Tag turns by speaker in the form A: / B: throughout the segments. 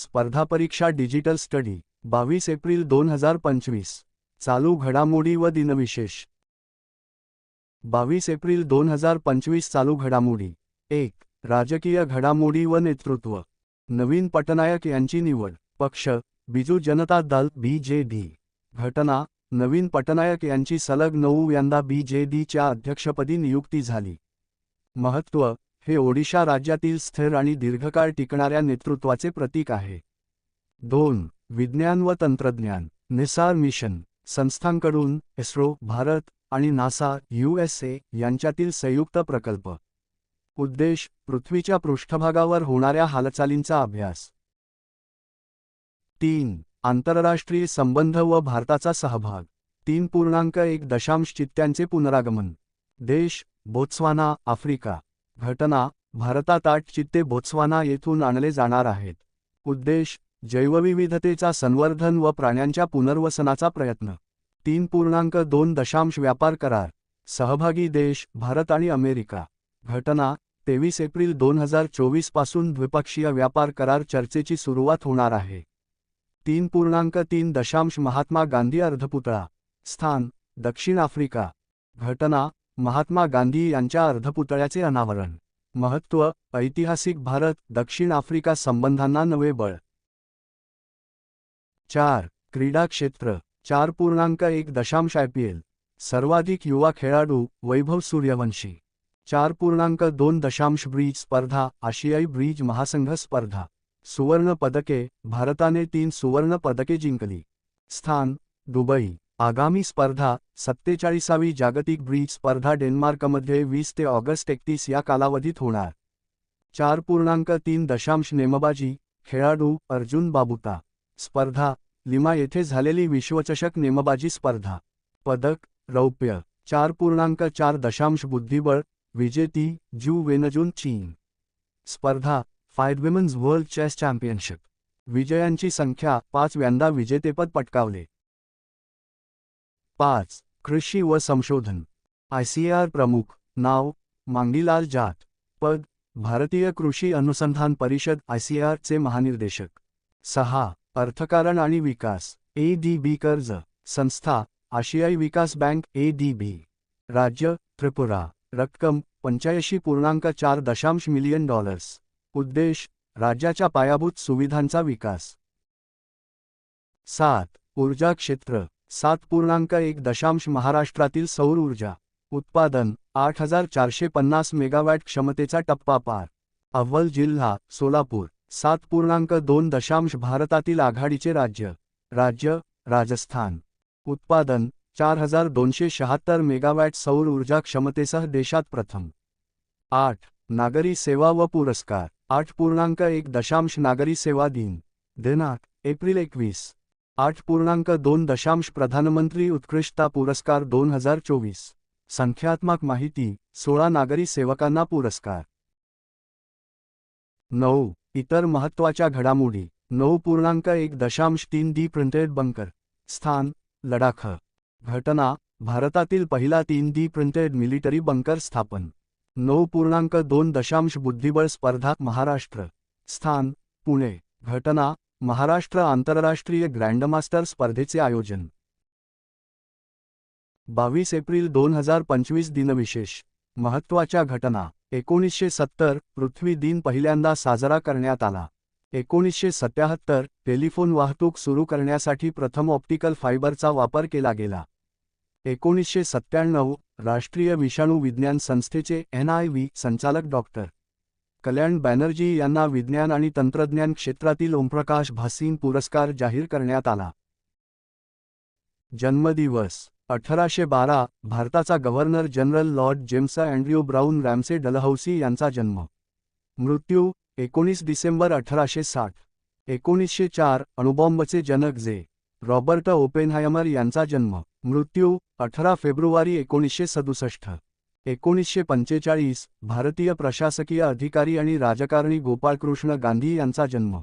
A: स्पर्धा परीक्षा digital study बावीस एप्रिल दोन हजार पंचवीस. चालू घडामोडी व दिनविशेष. बावीस एप्रिल दोन हजार पंचवीस चालू घडामोडी. एक राजकीय घडामोडी व नेतृत्व. नवीन पटनायक यांची निवड. पक्ष Biju Janata Dal B J D. घटना नवीन पटनायक यांची सलग नऊ यंदा बी जे डीच्या अध्यक्षपदी नियुक्ती झाली. महत्त्व हे ओडिशा राज्यातील स्थिर आणि दीर्घकाळ टिकणाऱ्या नेतृत्वाचे प्रतीक आहे. दोन विज्ञान व तंत्रज्ञान निसार मिशन संस्थांकडून इस्रो भारत आणि नासा यूएसए यांच्यातील संयुक्त प्रकल्प. उद्देश पृथ्वीच्या पृष्ठभागावर होणाऱ्या हालचालींचा अभ्यास. तीन आंतरराष्ट्रीय संबंध व भारताचा सहभाग. तीन पूर्णांक एक दशांश चित्त्यांचे पुनरागमन. देश बोत्स्वाना आफ्रिका. घटना भारतात आठ चित्ते बोत्स्वाना येथून आणले जाणार आहेत. उद्देश जैवविविधतेचा संवर्धन व प्राण्यांच्या पुनर्वसनाचा प्रयत्न. तीन पूर्णांक दोन दशांश व्यापार करार. सहभागी देश भारत आणि अमेरिका. घटना तेवीस एप्रिल दोन हजार चोवीसपासून द्विपक्षीय व्यापार करार चर्चेची सुरुवात होणार आहे. तीन पूर्णांक तीन दशांश महात्मा गांधी अर्धपुतळा. स्थान दक्षिण आफ्रिका. घटना महात्मा गांधी यांच्या अर्धपुतळ्याचे अनावरण. महत्त्व ऐतिहासिक भारत दक्षिण आफ्रिका संबंधांना नवे बळ. चार क्रीडा क्षेत्र. चार पूर्णांक एक दशांश आयपीएल सर्वाधिक युवा खेळाडू वैभव सूर्यवंशी. चार पूर्णांक दोन दशांश ब्रीज स्पर्धा आशियाई ब्रिज महासंघ स्पर्धा. सुवर्ण पदके. भारताने तीन सुवर्ण पदके जिंकली. स्थान दुबई. आगामी स्पर्धा सत्तेचाळीसावी जागतिक ब्रीज स्पर्धा डेन्मार्कमध्ये वीस ते ऑगस्ट एकतीस या कालावधीत होणार. चार पूर्णांक तीन दशांश नेमबाजी खेळाडू अर्जुन बाबुता. स्पर्धा लिमा येथे झालेली विश्वचषक नेमबाजी स्पर्धा. पदक रौप्य. चार पूर्णांक चार दशांश बुद्धिबळ विजेती ज्यू वेनजून चीन. स्पर्धा fight women's world chess championship. विजयांची संख्या पाचव्यांदा विजेतेपद पटकावले. पाच कृषी व संशोधन. आयसीआर प्रमुख नाव मांगीलाल जाट. पद भारतीय कृषी अनुसंधान परिषद आयसीआरचे महानिर्देशक. सहा अर्थकारण आणि विकास ए डी बी कर्ज संस्था आशियाई विकास बँक ए डी बी. राज्य त्रिपुरा. रक्कम पंच्याऐंशी पूर्णांक चार दशांश मिलियन डॉलर्स. उद्देश राज्याच्या पायाभूत सुविधांचा विकास. सात ऊर्जा क्षेत्र. सात पूर्णांक एक दशांश महाराष्ट्रातील सौर ऊर्जा उत्पादन आठ हजार चारशे पन्नास मेगावॅट क्षमतेचा टप्पा पार. अव्वल जिल्हा सोलापूर सात पूर्णांक दोन दशांश भारतातील आघाडीचे राज्य. राज्य राजस्थान. उत्पादन चार हजार दोनशे शहात्तर मेगावॅट सौर ऊर्जा क्षमतेसह देशात प्रथम. आठ नागरी सेवा व पुरस्कार आठ पूर्णांक एक दशांश नागरी सेवा दिन. दिनांक एप्रिल एकवीस. आठ पूर्णांक दोन दशांश प्रधानमंत्री उत्कृष्टता पुरस्कार दोन हजार चोवीस. संख्यात्मक माहिती सोळा नागरी सेवकांना पुरस्कार. नऊ इतर महत्त्वाच्या घडामोडी. नऊ पूर्णांक एक दशांश तीन डी प्रिंटेड बंकर. स्थान लडाख. घटना भारतातील पहिला तीन डी प्रिंटेड मिलिटरी बंकर स्थापन. नऊ पूर्णांक दोन दशांश बुद्धिबळ स्पर्धा महाराष्ट्र. स्थान पुणे. घटना महाराष्ट्र आंतरराष्ट्रीय ग्रँडमास्टर स्पर्धेचे आयोजन. बावीस एप्रिल दोन हजार पंचवीस दिनविशेष. महत्त्वाच्या घटना. एकोणीसशे सत्तर पृथ्वी दिन पहिल्यांदा साजरा करण्यात आला. एकोणीसशे सत्याहत्तर टेलिफोन वाहतूक सुरू करण्यासाठी प्रथम ऑप्टिकल फायबरचा वापर केला गेला. एकोणीसशे सत्त्याण्णव राष्ट्रीय विषाणू विज्ञान संस्थेचे एन आय व्ही संचालक डॉक्टर. कल्याण बॅनर्जी यांना विज्ञान आणि तंत्रज्ञान क्षेत्रातील ओमप्रकाश भासीन पुरस्कार जाहीर करण्यात आला. जन्मदिवस अठराशे बारा भारताचा governor general lord James Andrew Brown Ramsay Dalhousie यांचा जन्म. मृत्यू एकोणीस डिसेंबर अठराशे साठ. एकोणीसशे चार अणुबॉम्बचे जनक जे. रॉबर्ट ओपेनहायमर यांचा जन्म. मृत्यू अठरा फेब्रुवारी एकोणीसशे सदुसष्ट. एकोणीसशे पंचेचाळीस भारतीय प्रशासकीय अधिकारी आणि राजकारणी गोपाळकृष्ण गांधी यांचा जन्म.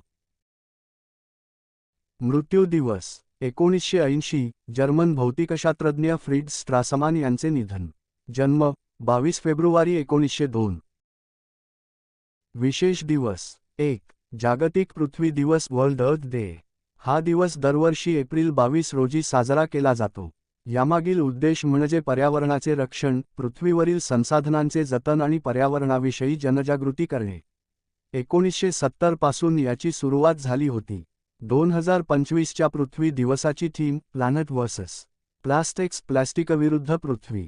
A: मृत्यू दिवस एकोणीसशे ऐंशी जर्मन भौतिकशास्त्रज्ञ फ्रीड स्ट्रासमान यांचे निधन. जन्म बावीस फेब्रुवारी एकोणीसशे दोन. विशेष दिवस एक जागतिक पृथ्वी दिवस वर्ल्ड अर्थ डे. हा दिवस दरवर्षी एप्रिल बावीस रोजी साजरा केला जातो. यामागील उद्देश म्हणजे पर्यावरणाचे रक्षण पृथ्वीवरील संसाधनांचे जतन आणि पर्यावरणाविषयी जनजागृती करणे. एकोणीसशे सत्तरपासून याची सुरुवात झाली होती. दोन हजार पंचवीसच्या पृथ्वी दिवसाची थीम प्लॅनेट वर्सेस प्लास्टिक्स प्लॅस्टिकविरुद्ध पृथ्वी.